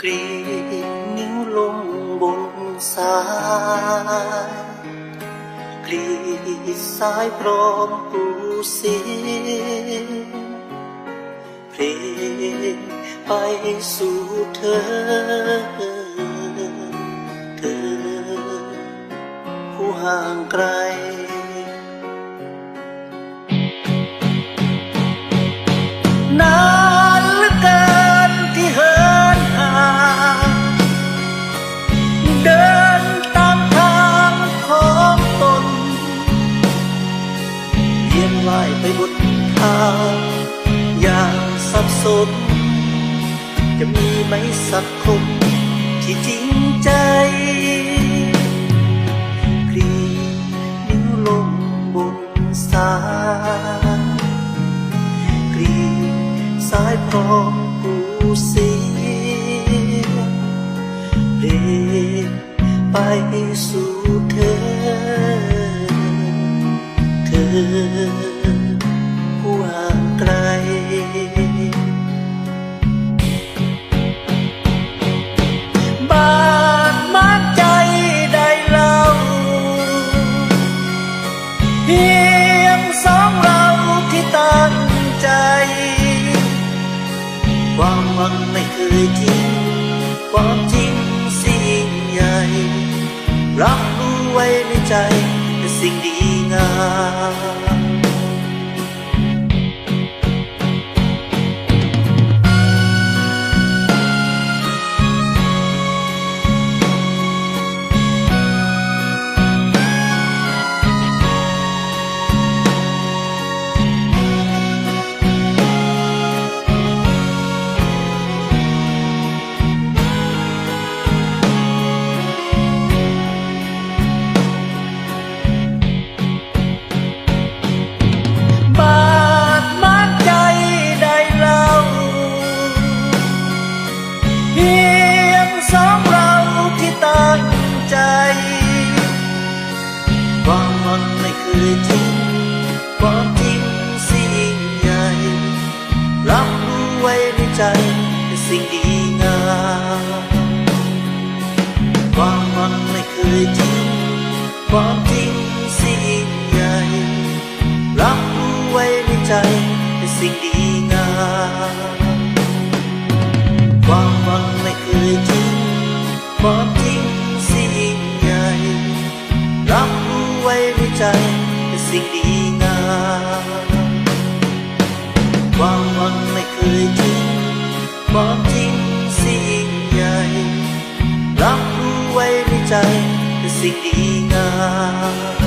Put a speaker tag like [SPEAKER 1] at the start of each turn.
[SPEAKER 1] กรีดนิ้วลงบนสายกรีดสายพร้อมปูเสียเพลงไปสู่เธอ เธอ ผู้ห่างไกล ว่ายไปบนทางอย่างสับสน จะมีไหมสักคนที่จริงใจกรีนิ้วลงบนสายกรีสายพร้อมปูเสียเดินไปสู่เธอ เธอ ใจเป็นสิ่งดีงาม วังไม่เคยทิ้งความจริงสิ่งใหญ่ รับรู้ไว้ในใจเป็นสิ่งดีงามความหวังไม่เคยทิ้งความจริงสิ่งใหญ่ รับรู้ไว้ในใจเป็นสิ่งดีงามความหวังไม่เคยทิ้งความ สิ่งดีงามความหวังไม่เคยทิ้งความจริงสิ่งใหญ่รับรู้ไว้ในใจเป็นสิ่งดีงาม